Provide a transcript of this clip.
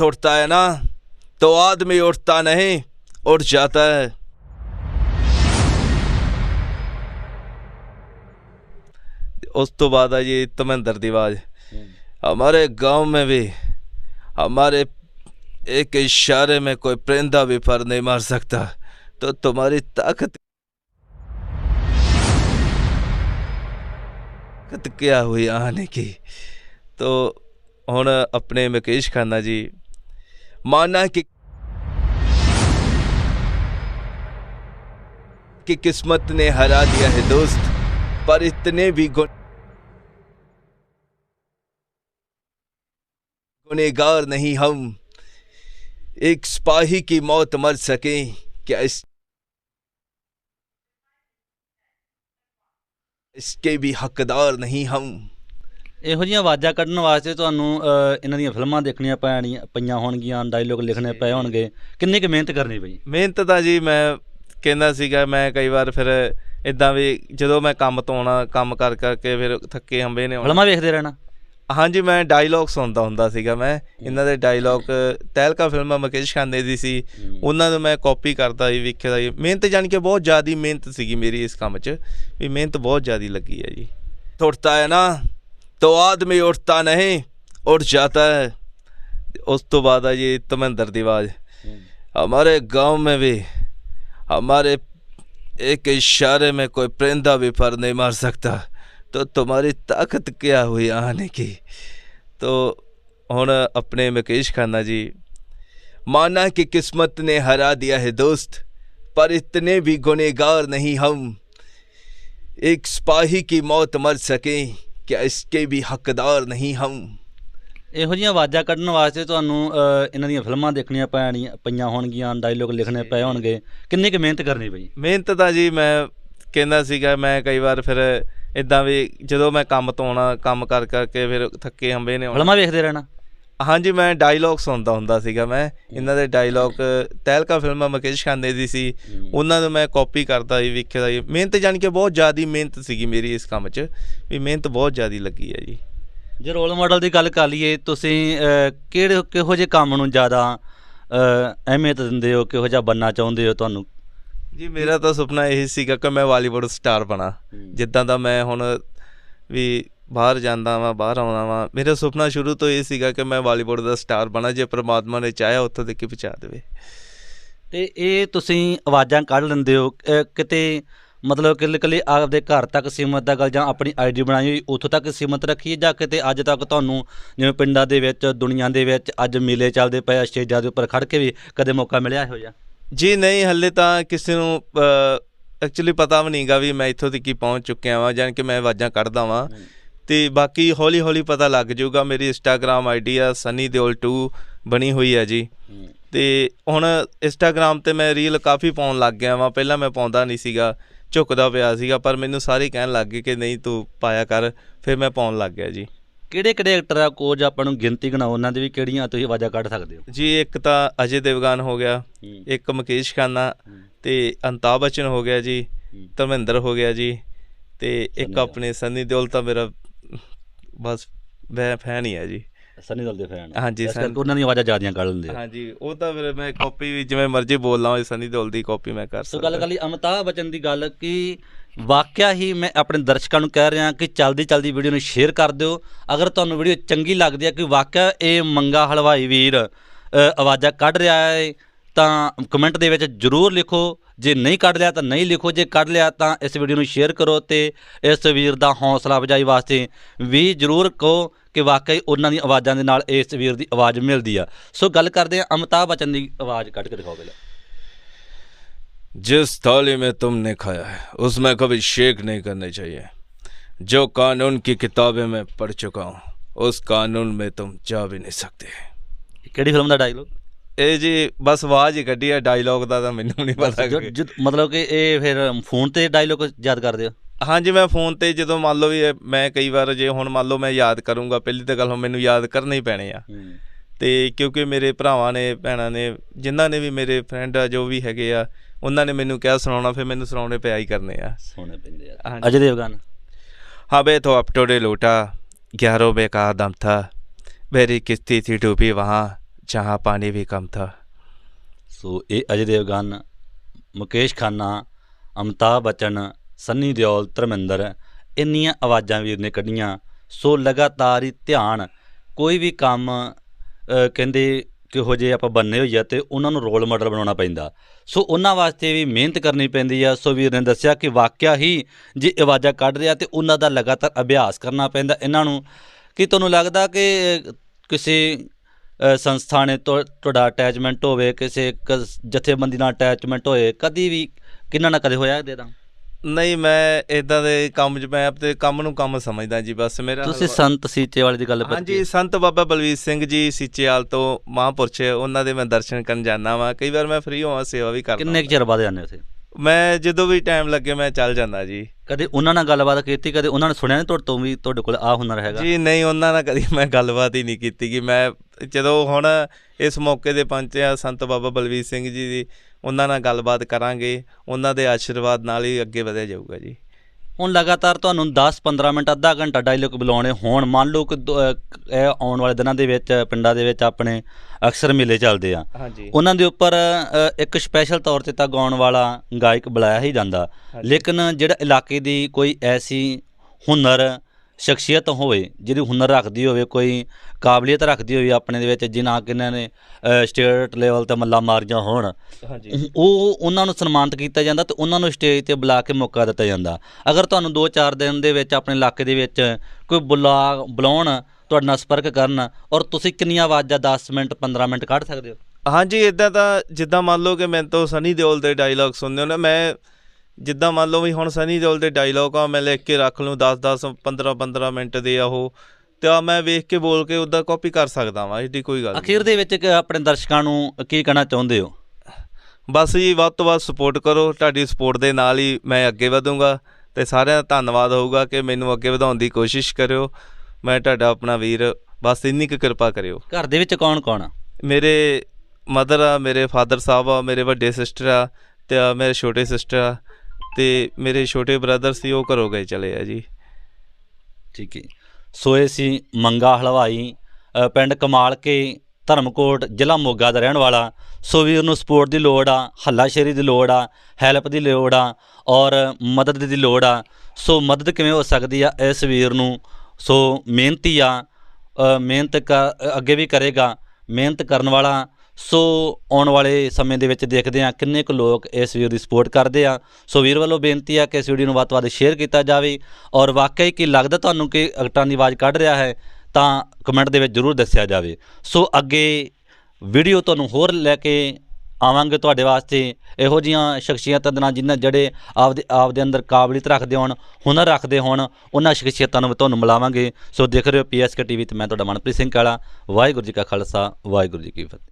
उठता है ना तो आदमी उठता नहीं, उठ जाता है। उस तो बाद आई जी की आवाज़। हमारे गाँव में भी, हमारे एक इशारे में कोई परिंदा भी फर नहीं मार सकता तो तुम्हारी ताकत क्या हुई आने की? तो हूँ अपने मुकेश खाना जी माना है कि कि किस्मत ने हरा दिया है दोस्त, पर इतने भी गुण गुनेगार नहीं हम। एक सिपाही की मौत मर सके, क्या इस इसके भी हकदार नहीं हम। ਇਹੋ ਜਿਹੀਆਂ ਆਵਾਜ਼ਾਂ ਕੱਢਣ ਵਾਸਤੇ ਤੁਹਾਨੂੰ ਇਹਨਾਂ ਦੀਆਂ ਫਿਲਮਾਂ ਦੇਖਣੀਆਂ ਪੈਣੀਆਂ ਪਈਆਂ ਹੋਣਗੀਆਂ ਡਾਇਲੋਗ ਲਿਖਣੇ ਪਏ ਹੋਣਗੇ। ਕਿੰਨੀ ਕੁ ਮਿਹਨਤ ਕਰਨੀ ਪਈ ਮਿਹਨਤ ਤਾਂ ਜੀ ਮੈਂ ਕਹਿੰਦਾ ਸੀਗਾ ਮੈਂ ਕਈ ਵਾਰ ਫਿਰ ਇਦਾਂ ਵੀ ਜਦੋਂ ਮੈਂ ਕੰਮ ਤੋਂ ਆਉਣਾ ਕੰਮ ਕਰ ਕਰਕੇ ਫਿਰ ਥੱਕੇ ਹੰਬੇ ਨੇ ਫਿਲਮਾਂ ਵੇਖਦੇ ਰਹਿਣਾ? ਹਾਂਜੀ ਮੈਂ ਡਾਇਲੌਗ ਸੁਣਦਾ ਹੁੰਦਾ ਸੀਗਾ ਮੈਂ। ਇਹਨਾਂ ਦੇ ਡਾਇਲੌਗ ਤਹਿਲਕਾ ਫਿਲਮ ਮੁਕੇਸ਼ ਖਾਨੇ ਦੀ ਸੀ। ਉਹਨਾਂ ਨੂੰ ਮੈਂ ਕਾਪੀ ਕਰਦਾ ਸੀ ਵੇਖਦਾ ਸੀ। ਮਿਹਨਤ ਜਾਣੀ ਕਿ ਬਹੁਤ ਜ਼ਿਆਦੀ ਮਿਹਨਤ ਸੀਗੀ ਮੇਰੀ ਇਸ ਕੰਮ 'ਚ ਵੀ ਮਿਹਨਤ ਬਹੁਤ ਜ਼ਿਆਦੀ ਲੱਗੀ ਹੈ ਜੀ। ਉੱਠਤਾ ਹੈ ਨਾ। तो आदमी उठता नहीं, उठ जाता है। उस तो बाद है ये तमेंद्र दिवाज हमारे गाँव में भी, हमारे एक इशारे में कोई परिंदा भी पर नहीं मार सकता। तो तुम्हारी ताकत क्या हुई आने की? तो हूँ अपने मुकेश खाना जी। माना कि किस्मत ने हरा दिया है दोस्त, पर इतने भी गुनेगार नहीं हम। एक सिपाही की मौत मर सकें। ਕਿਆ ਇਸਕੇ ਵੀ ਹੱਕਦਾਰ ਨਹੀਂ ਹਮ। ਇਹੋ ਜਿਹੀਆਂ ਆਵਾਜ਼ਾਂ ਕੱਢਣ ਵਾਸਤੇ ਤੁਹਾਨੂੰ ਇਹਨਾਂ ਦੀਆਂ ਫਿਲਮਾਂ ਦੇਖਣੀਆਂ ਪੈਣੀਆਂ ਪਈਆਂ ਹੋਣਗੀਆਂ ਡਾਇਲੋਗ ਲਿਖਣੇ ਪਏ ਹੋਣਗੇ। ਕਿੰਨੀ ਕਿ ਮਿਹਨਤ ਕਰਨੀ ਪਈ ਮਿਹਨਤ ਤਾਂ ਜੀ ਮੈਂ ਕਹਿੰਦਾ ਸੀਗਾ ਮੈਂ ਕਈ ਵਾਰ ਫਿਰ ਇਦਾਂ ਵੀ ਜਦੋਂ ਮੈਂ ਕੰਮ ਤੋਂ ਆਉਣਾ ਕੰਮ ਕਰ ਕਰਕੇ ਫਿਰ ਥੱਕੇ ਹੰਬੇ ਨੇ ਆਉਣਾ। ਫਿਲਮਾਂ ਵੇਖਦੇ ਰਹਿਣਾ। ਹਾਂਜੀ ਮੈਂ ਡਾਇਲੌਗ ਸੁਣਦਾ ਹੁੰਦਾ ਸੀਗਾ ਮੈਂ। ਇਹਨਾਂ ਦੇ ਡਾਇਲੌਗ ਤਹਿਲਕਾ ਫਿਲਮ ਮੁਕੇਸ਼ ਖਾਨੇ ਦੀ ਸੀ। ਉਹਨਾਂ ਨੂੰ ਮੈਂ ਕਾਪੀ ਕਰਦਾ ਸੀ ਵੇਖਦਾ ਸੀ। ਮਿਹਨਤ ਜਾਣੀ ਕਿ ਬਹੁਤ ਜ਼ਿਆਦੀ ਮਿਹਨਤ ਸੀਗੀ ਮੇਰੀ ਇਸ ਕੰਮ 'ਚ ਵੀ ਮਿਹਨਤ ਬਹੁਤ ਜ਼ਿਆਦੀ ਲੱਗੀ ਹੈ ਜੀ। ਜੇ ਰੋਲ ਮਾਡਲ ਦੀ ਗੱਲ ਕਰ ਲਈਏ ਤੁਸੀਂ ਕਿਹੜੇ ਕਿਹੋ ਜਿਹੇ ਕੰਮ ਨੂੰ ਜ਼ਿਆਦਾ ਅਹਿਮੀਅਤ ਦਿੰਦੇ ਹੋ ਕਿਹੋ ਜਿਹਾ ਬੰਨਾ ਚਾਹੁੰਦੇ ਹੋ ਤੁਹਾਨੂੰ? ਜੀ ਮੇਰਾ ਤਾਂ ਸੁਪਨਾ ਇਹ ਸੀਗਾ ਕਿ ਮੈਂ ਬਾਲੀਵੁੱਡ ਸਟਾਰ ਬਣਾ। ਜਿੱਦਾਂ ਦਾ ਮੈਂ ਹੁਣ ਵੀ ਬਾਹਰ ਜਾਂਦਾ ਵਾਂ ਬਾਹਰ ਆਉਣਾ ਵਾਂ। ਮੇਰਾ ਸੁਪਨਾ ਸ਼ੁਰੂ ਤੋਂ ਇਹ ਸੀਗਾ ਕਿ ਮੈਂ ਬਾਲੀਵੁੱਡ ਦਾ ਸਟਾਰ ਬਣਾ ਜੇ ਪ੍ਰਮਾਤਮਾ ਨੇ ਚਾਹਿਆ ਉੱਥੋਂ ਤੱਕ ਹੀ ਪਹੁੰਚਾ ਦੇਵੇ। ਤੇ ਇਹ ਤੁਸੀਂ ਆਵਾਜ਼ਾਂ ਕੱਢ ਲੈਂਦੇ ਹੋ ਕਿਤੇ ਮਤਲਬ ਕਿ ਇਕੱਲੇ ਆਪਦੇ ਘਰ ਤੱਕ ਸੀਮਤ ਦਾ ਗੱਲ ਜਾਂ ਆਪਣੀ ਆਈਡੀ ਬਣਾਈ ਹੋਈ ਉੱਥੋਂ ਤੱਕ ਸੀਮਤ ਰੱਖੀ ਜਾਂ ਕਿਤੇ ਅੱਜ ਤੱਕ ਤੁਹਾਨੂੰ ਜਿਵੇਂ ਪਿੰਡਾਂ ਦੇ ਵਿੱਚ ਦੁਨੀਆ ਦੇ ਵਿੱਚ ਅੱਜ ਮੇਲੇ ਚੱਲਦੇ ਪਏ ਸਟੇਜਾਂ ਦੇ ਉੱਪਰ ਖੜ ਕੇ ਵੀ ਕਦੇ ਮੌਕਾ ਮਿਲਿਆ ਇਹੋ ਜਿਹਾ? ਜੀ ਨਹੀਂ ਹੱਲੇ ਤਾਂ ਕਿਸੇ ਨੂੰ ਐਕਚੁਅਲੀ ਪਤਾ ਵੀ ਨਹੀਂਗਾ ਵੀ ਮੈਂ ਇੱਥੋਂ ਤੱਕ ਹੀ ਪਹੁੰਚ ਚੁੱਕਿਆ ਵਾਂ ਜਾਨ ਕਿ ਮੈਂ ਆਵਾਜ਼ਾਂ ਕੱਢਦਾ ਵਾਂ। ਤੇ ਬਾਕੀ ਹੌਲੀ ਹੌਲੀ ਪਤਾ ਲੱਗ ਜਾਊਗਾ ਮੇਰੀ ਇੰਸਟਾਗ੍ਰam ਆਈਡੀ ਆ ਸਨੀ ਦਿਓਲ 2 ਬਣੀ ਹੋਈ ਆ ਜੀ। ਤੇ ਹੁਣ ਇੰਸਟਾਗ੍ਰam ਤੇ ਮੈਂ ਰੀਲ ਕਾਫੀ ਪਾਉਣ ਲੱਗ ਗਿਆ ਵਾਂ ਪਹਿਲਾਂ ਮੈਂ ਪਾਉਂਦਾ ਨਹੀਂ ਸੀਗਾ ਝੁਕਦਾ ਪਿਆ ਸੀਗਾ ਪਰ ਮੈਨੂੰ ਸਾਰੇ ਕਹਿਣ ਲੱਗ ਗਏ ਕਿ ਨਹੀਂ ਤੂੰ ਪਾਇਆ ਕਰ ਫਿਰ ਮੈਂ ਪਾਉਣ ਲੱਗ ਗਿਆ ਜੀ। ਕਿਹੜੇ ਕਿਹੜੇ ਐਕਟਰ ਆ? ਕੋਚ ਆਪਾਂ ਨੂੰ ਗਿਣਤੀ ਗਣਾਓ ਉਹਨਾਂ ਦੇ ਵੀ ਕਿਹੜੀਆਂ ਤੁਸੀਂ ਆਵਾਜ਼ਾਂ ਕੱਢ ਸਕਦੇ ਹੋ? ਜੀ ਇੱਕ ਤਾਂ ਅਜੇ ਦੇਵਗਨ ਹੋ ਗਿਆ ਇੱਕ ਮੁਕੇਸ਼ ਖਾਨਾ ਤੇ ਅਮਿਤਾਭ ਬੱਚਨ ਹੋ ਗਿਆ ਜੀ ਧਰਮਿੰਦਰ ਹੋ ਗਿਆ ਜੀ ਤੇ ਇੱਕ ਆਪਣੇ ਸਨੀ ਦਿਓਲ ਤਾਂ ਮੇਰਾ ਬਸ ਮੈਂ ਫੈਨ ਹੀ ਆ ਜੀ। ਸਨੀ ਦਲ ਦੇ ਫੈਨ ਹਾਂਜੀ, ਇਸ ਸਨ- ਕਰਕੇ ਉਹਨਾਂ ਦੀਆਂ ਆਵਾਜ਼ਾਂ ਜ਼ਿਆਦੀਆਂ ਕੱਢ ਲੈਂਦੇ ਹਾਂਜੀ ਉਹ ਤਾਂ ਫਿਰ ਮੈਂ ਕਾਪੀ ਵੀ ਜਿਵੇਂ ਮਰਜ਼ੀ ਬੋਲ ਲਾਂ ਸਨੀ ਦਿਓਲ ਦੀ ਕਾਪੀ ਮੈਂ ਕਰ ਸੋ ਗੱਲ ਸਕਦਾ ਕਰ ਲਈ ਅਮਿਤਾਭ ਬਚਨ ਦੀ ਗੱਲ ਕਿ ਵਾਕਿਆ ਹੀ ਮੈਂ ਆਪਣੇ ਦਰਸ਼ਕਾਂ ਨੂੰ ਕਹਿ ਰਿਹਾ ਕਿ ਚਲਦੀ ਚਲਦੀ ਵੀਡੀਓ ਨੂੰ ਸ਼ੇਅਰ ਕਰ ਦਿਓ। ਅਗਰ ਤੁਹਾਨੂੰ ਵੀਡੀਓ ਚੰਗੀ ਲੱਗਦੀ ਹੈ ਕਿ ਵਾਕਿਆ ਇਹ ਮੰਗਾ ਹਲਵਾਈ ਵੀਰ ਆਵਾਜ਼ਾਂ ਕੱਢ ਰਿਹਾ ਹੈ ਤਾਂ ਕਮੈਂਟ ਦੇ ਵਿੱਚ ਜਰੂਰ ਲਿਖੋ ਜੇ ਨਹੀਂ ਕੱਢ ਲਿਆ ਤਾਂ ਨਹੀਂ ਲਿਖੋ ਜੇ ਕੱਢ ਲਿਆ ਤਾਂ ਇਸ ਵੀਡੀਓ ਨੂੰ ਸ਼ੇਅਰ ਕਰੋ ਤੇ ਇਸ ਵੀਰ ਦਾ ਹੌਸਲਾ ਅਫਜ਼ਾਈ ਵਾਸਤੇ ਵੀ ਜਰੂਰ ਕਹੋ ਕਿ ਵਾਕਈ ਉਹਨਾਂ ਦੀ ਆਵਾਜ਼ਾਂ ਦੇ ਨਾਲ ਇਸ ਵੀਰ ਦੀ ਆਵਾਜ਼ ਮਿਲਦੀ ਆ ਸੋ ਗੱਲ ਕਰਦੇ ਹਾਂ ਅਮਿਤਾਭ ਬਚਨ ਦੀ ਆਵਾਜ਼ ਕੱਢ ਕੇ ਦਿਖਾਓ ਪਹਿਲਾਂ जिस थाली में तुमने खाया है उसमें कभी शेक नहीं करने चाहिए जो कानून की किताबें मैं पढ़ चुका हूँ उस कानून में तुम जा भी नहीं सकते ਕਿਹੜੀ ਫਿਲਮ ਦਾ ਡਾਇਲੋਗ ਇਹ ਜੀ ਬਸ ਆਵਾਜ਼ ਹੀ ਕੱਢੀ ਹੈ ਡਾਇਲੌਗ ਦਾ ਤਾਂ ਮੈਨੂੰ ਨਹੀਂ ਪਤਾ ਕਿ- ਮਤਲਬ ਕਿ ਇਹ ਫਿਰ ਫੋਨ ਤੇ ਡਾਇਲੌਗ ਯਾਦ ਕਰਦੇ ਹੋ? ਹਾਂਜੀ ਮੈਂ ਫੋਨ ਤੇ ਜਦੋਂ ਮੰਨ ਲਓ ਵੀ ਮੈਂ ਕਈ ਵਾਰ ਜੇ ਹੁਣ ਮੰਨ ਲਓ ਮੈਂ ਯਾਦ ਕਰੂੰਗਾ ਪਹਿਲੀ ਤਾਂ ਗੱਲ ਹੁਣ ਮੈਨੂੰ ਯਾਦ ਕਰਨੇ ਹੀ ਪੈਣੇ ਆ। ਤੇ ਕਿਉਂਕਿ ਮੇਰੇ ਭਰਾਵਾਂ ਨੇ ਭੈਣਾਂ ਨੇ ਜਿਨ੍ਹਾਂ ਨੇ ਵੀ ਮੇਰੇ ਫਰੈਂਡ ਆ ਜੋ ਵੀ ਹੈਗੇ ਆ ਉਹਨਾਂ ਨੇ ਮੈਨੂੰ ਕਿਹਾ ਸੁਣਾਉਣਾ ਫਿਰ ਮੈਨੂੰ ਸੁਣਾਉਣੇ ਪਿਆ ਹੀ ਕਰਨੇ ਆ। ਸੋਹਣੇ ਪੈਂਦੇ ਆ। ਹਾਂਜੀ। ਅਜੇ ਦੇਵਗਨ ਹਵੇ ਤੋਂ ਅਪਟੋੜੇ ਲੋਟਾ 11 ਬੇਕਾਰ ਕਾ ਦਮ ਥਾ ਮੇਰੀ ਕਿਸ਼ਤੀ ਸੀ ਡੂਬੀ ਵਹਾਂ। वहाँ जहाँ पानी भी कम था ਸੋ ਇਹ ਅਜੇ ਦੇਵਗਨ ਮੁਕੇਸ਼ ਖਾਨਾ ਅਮਤਾਬ ਬੱਚਨ ਸੰਨੀ ਦਿਓਲ ਧਰਮਿੰਦਰ ਇੰਨੀਆਂ ਆਵਾਜ਼ਾਂ ਵੀਰ ਨੇ ਕੱਢੀਆਂ ਸੋ ਲਗਾਤਾਰ ਹੀ ਧਿਆਨ ਕੋਈ ਵੀ ਕੰਮ ਅ, ਕਹਿੰਦੇ ਕਿਹੋ ਜਿਹੇ ਆਪਾਂ ਬੰਨੇ ਹੋਈ ਆ ਤੇ ਉਹਨਾਂ ਨੂੰ ਰੋਲ ਮਾਡਲ ਬਣਾਉਣਾ ਪੈਂਦਾ ਸੋ ਉਹਨਾਂ ਵਾਸਤੇ ਵੀ ਮਿਹਨਤ ਕਰਨੀ ਪੈਂਦੀ ਆ ਸੋ ਵੀਰ ਨੇ ਦੱਸਿਆ ਕਿ ਵਾਕਿਆ ਹੀ ਜੇ ਆਵਾਜ਼ਾਂ ਕੱਢ ਰਿਹਾ ਤੇ ਉਹਨਾਂ ਦਾ ਲਗਾਤਾਰ ਅਭਿਆਸ ਕਰਨਾ ਪੈਂਦਾ ਇਹਨਾਂ ਨੂੰ ਕੀ ਤੁਹਾਨੂੰ ਲੱਗਦਾ ਕਿ ਕਿਸੇ ਅ, ਸੰਸਥਾ ਨੇ ਤੁਹਾ- ਤੁਹਾਡਾ ਅਟੈਚਮੈਂਟ ਹੋਵੇ ਕਿਸੇ ਜਥੇਬੰਦੀ ਨਾਲ ਅਟੈਚਮੈਂਟ ਹੋਏ ਕਦੀ ਵੀ ਕਿੰਨਾ ਨਾ ਕਦੇ ਹੋਇਆ ਇਹਦੇ ਦਾ ਨਹੀਂ ਮੈਂ ਇਦਾਂ ਦੇ ਕੰਮ 'ਚ ਮੈਂ ਆਪਣੇ ਕੰਮ ਨੂੰ ਕੰਮ ਸਮਝਦਾ ਜੀ ਬਸ ਮੇਰਾ ਤੁਸੀਂ ਸੰਤ ਸੀਚੇ ਵਾਲੇ ਦੀ ਗੱਲ ਕੀਤੀ ਹਾਂਜੀ ਸੰਤ ਬਾਬਾ ਬਲਵੀਰ ਸਿੰਘ ਜੀ ਸੀਚੇਵਾਲ ਤੋਂ ਮਹਾਂਪੁਰਸ਼ ਉਹਨਾਂ ਦੇ ਮੈਂ ਦਰਸ਼ਨ ਕਰਨ ਜਾਂਦਾ ਵਾਂ। ਕਈ ਵਾਰ ਮੈਂ ਫ੍ਰੀ ਹੋਵਾਂ ਸੇਵਾ ਵੀ ਕਰਦਾ ਕਿੰਨੇ ਚਿਰ ਬਾਅਦ ਜਾਂਦੇ ਉੱਥੇ ਮੈਂ ਜਦੋਂ ਵੀ ਟਾਈਮ ਲੱਗੇ ਮੈਂ ਚੱਲ ਜਾਂਦਾ ਜੀ। ਕਦੇ ਉਹਨਾਂ ਨਾਲ ਗੱਲਬਾਤ ਕੀਤੀ ਕਦੇ ਉਹਨਾਂ ਨੇ ਸੁਣਿਆ ਨਹੀਂ ਤੁਹਾਡੇ ਤੋਂ ਵੀ ਤੁਹਾਡੇ ਕੋਲ ਆ ਹੁਨਰ ਹੈਗਾ? ਜੀ ਨਹੀਂ ਉਹਨਾਂ ਨਾਲ ਕਦੀ ਮੈਂ ਗੱਲਬਾਤ ਹੀ ਨਹੀਂ ਕੀਤੀ ਕਿ ਮੈਂ ਜਦੋਂ ਹੁਣ ਇਸ ਮੌਕੇ ਦੇ ਪਹੁੰਚਿਆ ਸੰਤ ਬਾਬਾ ਬਲਵੀਰ ਸਿੰਘ ਜੀ ਦੀ ਉਹਨਾਂ ਨਾਲ ਗੱਲਬਾਤ ਕਰਾਂਗੇ ਉਹਨਾਂ ਦੇ ਆਸ਼ੀਰਵਾਦ ਨਾਲ ਹੀ ਅੱਗੇ ਵਧਿਆ ਜਾਊਗਾ ਜੀ। ਹੁਣ ਲਗਾਤਾਰ ਤੁਹਾਨੂੰ 10-15 ਮਿੰਟ ਅੱਧਾ ਘੰਟਾ ਡਾਇਲੋਗ ਬੁਲਾਉਣੇ ਹੋਣ ਮੰਨ ਲਓ ਕਿ ਇਹ ਆਉਣ ਵਾਲੇ ਦਿਨਾਂ ਦੇ ਵਿੱਚ ਪਿੰਡਾਂ ਦੇ ਵਿੱਚ ਆਪਣੇ ਅਕਸਰ ਮੇਲੇ ਚੱਲਦੇ ਆ। ਉਹਨਾਂ ਦੇ ਉੱਪਰ ਇੱਕ ਸਪੈਸ਼ਲ ਤੌਰ ਤੇ ਤਾਂ ਗਾਉਣ ਵਾਲਾ ਗਾਇਕ ਬੁਲਾਇਆ ਹੀ ਜਾਂਦਾ। ਲੇਕਿਨ ਜਿਹੜਾ ਇਲਾਕੇ ਦੀ ਕੋਈ ਐਸੀ ਹੁਨਰ ਸ਼ਖਸੀਅਤ ਹੋਵੇ ਜਿਹੜੀ ਹੁਨਰ ਰੱਖਦੀ ਹੋਵੇ ਕੋਈ ਕਾਬਲੀਅਤ ਰੱਖਦੀ ਹੋਵੇ ਆਪਣੇ ਦੇ ਵਿੱਚ ਜਿਨ੍ਹਾਂ ਕਿਨਾਂ ਨੇ ਸਟੇਟ ਲੈਵਲ ਤੇ ਮੱਲਾ ਮਾਰੀਆਂ ਹੋਣ। ਹਾਂਜੀ। ਉਹ ਉਹਨਾਂ ਨੂੰ ਸਨਮਾਨਿਤ ਕੀਤਾ ਜਾਂਦਾ ਤੇ ਉਹਨਾਂ ਨੂੰ ਸਟੇਜ ਤੇ ਬੁਲਾ ਕੇ ਮੌਕਾ ਦਿੱਤਾ ਜਾਂਦਾ। ਅਗਰ ਤੁਹਾਨੂੰ 2-4 ਦਿਨ ਦੇ ਵਿੱਚ ਆਪਣੇ ਇਲਾਕੇ ਦੇ ਵਿੱਚ ਕੋਈ ਬੁਲਾ ਬੁਲਾਉਣ ਤੁਹਾਡੇ ਨਾਲ ਸੰਪਰਕ ਕਰਨ ਔਰ ਤੁਸੀਂ ਕਿੰਨੀਆਂ ਆਵਾਜ਼ਾਂ 10 ਮਿੰਟ 15 ਮਿੰਟ ਕੱਢ ਸਕਦੇ ਹੋ? ਹਾਂਜੀ ਇਦਾਂ ਤਾਂ ਜਿੱਦਾਂ ਮੰਨ ਲਓ ਕਿ ਮੈਂ ਤੋਂ ਸਨੀ ਦਿਓਲ ਦੇ ਡਾਇਲੌਗ ਸੁਣਦੇ ਹੋ ਨਾ ਮੈਂ ਜਿੱਦਾਂ ਮੰਨ ਲਓ ਵੀ ਹੁਣ ਸਨੀ ਦਿਓਲ ਦੇ ਡਾਇਲੌਗ ਆ ਮੈਂ ਲਿਖ ਕੇ ਰੱਖ ਲੂੰ 10 10 15 15 ਮਿੰਟ ਦੇ ਆ ਉਹ ਤੇ ਆ ਮੈਂ ਵੇਖ ਕੇ ਬੋਲ ਕੇ ਉਹਦਾ ਕਾਪੀ ਕਰ ਸਕਦਾ ਵਾਂ ਇਹਦੀ ਕੋਈ ਗੱਲ ਨਹੀਂ ਅਖੀਰ ਦੇ ਵਿੱਚ ਆਪਣੇ ਦਰਸ਼ਕਾਂ ਨੂੰ ਕੀ ਕਹਿਣਾ ਚਾਹੁੰਦੇ ਹੋ? ਬਸ ਜੀ ਵੱਧ ਤੋਂ ਵੱਧ ਸਪੋਰਟ ਕਰੋ ਤੁਹਾਡੀ ਸਪੋਰਟ ਦੇ ਨਾਲ ਹੀ ਮੈਂ ਅੱਗੇ ਵਧੂੰਗਾ ਤੇ ਸਾਰਿਆਂ ਦਾ ਧੰਨਵਾਦ ਹੋਊਗਾ ਕਿ ਮੈਨੂੰ ਅੱਗੇ ਵਧਾਉਣ ਦੀ ਕੋਸ਼ਿਸ਼ ਕਰਿਓ। ਮੈਂ ਤੁਹਾਡਾ ਆਪਣਾ ਵੀਰ ਬਸ ਇੰਨੀ ਕੁ ਕਿਰਪਾ ਕਰਿਓ। ਘਰ ਦੇ ਵਿੱਚ ਕੌਣ ਕੌਣ ਆ? ਮੇਰੇ ਮਦਰ ਆ ਮੇਰੇ ਫਾਦਰ ਸਾਹਿਬ ਆ ਮੇਰੇ ਵੱਡੇ ਸਿਸਟਰ ਆ ਤੇ ਮੇਰੇ ਛੋਟੇ ਸਿਸਟਰ ਆ। ਤੇ ਮੇਰੇ ਛੋਟੇ ਬ੍ਰਦਰ ਸੀ, ਉਹ ਘਰੋਂ ਗਏ ਚਲੇ ਆ ਜੀ। ਠੀਕ ਹੈ। ਸੋ ਇਹ ਸੀ ਮੰਗਾ ਹਲਵਾਈ ਪਿੰਡ ਕਮਾਲ ਕੇ, ਧਰਮਕੋਟ, ਜ਼ਿਲ੍ਹਾ ਮੋਗਾ ਦਾ ਰਹਿਣ ਵਾਲਾ। ਸੋ ਵੀਰ ਨੂੰ ਸਪੋਰਟ ਦੀ ਲੋੜ ਆ, ਹੱਲਾਸ਼ੇਰੀ ਦੀ ਲੋੜ ਆ ਹੈਲਪ ਦੀ ਲੋੜ ਆ ਔਰ ਮਦਦ ਦੀ ਲੋੜ ਆ। ਸੋ ਮਦਦ ਕਿਵੇਂ ਹੋ ਸਕਦੀ ਆ ਇਸ ਵੀਰ ਨੂੰ? ਸੋ ਮਿਹਨਤੀ ਆ ਮਿਹਨਤ ਕ- ਅੱਗੇ ਵੀ ਕਰੇਗਾ। ਮਿਹਨਤ ਕਰਨ ਵਾਲਾ ਸੋ ਆਉਣ ਵਾਲੇ ਸਮੇਂ ਦੇ ਵਿੱਚ ਦੇਖਦੇ ਹਾਂ ਕਿੰਨੇ ਕੁ ਲੋਕ ਇਸ ਵੀਡੀਓ ਦੀ ਸਪੋਰਟ ਕਰਦੇ ਆ। ਸੋ ਵੀਰ ਵੱਲੋਂ ਬੇਨਤੀ ਆ ਕਿ ਇਸ ਵੀਡੀਓ ਨੂੰ ਵੱਧ ਤੋਂ ਵੱਧ ਸ਼ੇਅਰ ਕੀਤਾ ਜਾਵੇ ਔਰ ਵਾਕਈ ਕੀ ਲੱਗਦਾ ਤੁਹਾਨੂੰ ਕਿ ਅਗਟਾਂ ਦੀ ਆਵਾਜ਼ ਕੱਢ ਰਿਹਾ ਹੈ ਤਾਂ ਕਮੈਂਟ ਦੇ ਵਿੱਚ ਜਰੂਰ ਦੱਸਿਆ ਜਾਵੇ। ਸੋ ਅੱਗੇ ਵੀਡੀਓ ਤੁਹਾਨੂੰ ਹੋਰ ਲੈ ਕੇ ਆਵਾਂਗੇ ਤੁਹਾਡੇ ਵਾਸਤੇ। ਇਹੋ ਜੀਆਂ ਸ਼ਖਸੀਅਤਾਂ ਦੇ ਨਾਲ ਜਿਨ੍ਹਾਂ ਜਿਹੜੇ ਆਪਦੇ ਆਪਦੇ ਅੰਦਰ ਕਾਬਲੀਅਤ ਰੱਖਦੇ ਹੋਣ, ਹੁਨਰ ਰੱਖਦੇ ਹੋਣ, ਉਹਨਾਂ ਸ਼ਖਸੀਅਤਾਂ ਨੂੰ ਵੀ ਤੁਹਾਨੂੰ ਮਿਲਾਵਾਂਗੇ। ਸੋ ਦੇਖ ਰਹੇ ਹੋ ਪੀਐਸਕੇ ਟੀਵੀ ਤੇ ਮੈਂ ਤੁਹਾਡਾ ਮਨਪ੍ਰੀਤ ਸਿੰਘ ਕਾਲਾ। ਵਾਹਿਗੁਰੂ ਜੀ ਕਾ ਖਾਲਸਾ, ਵਾਹਿਗੁਰੂ ਜੀ ਕੀ ਫਤਿਹ।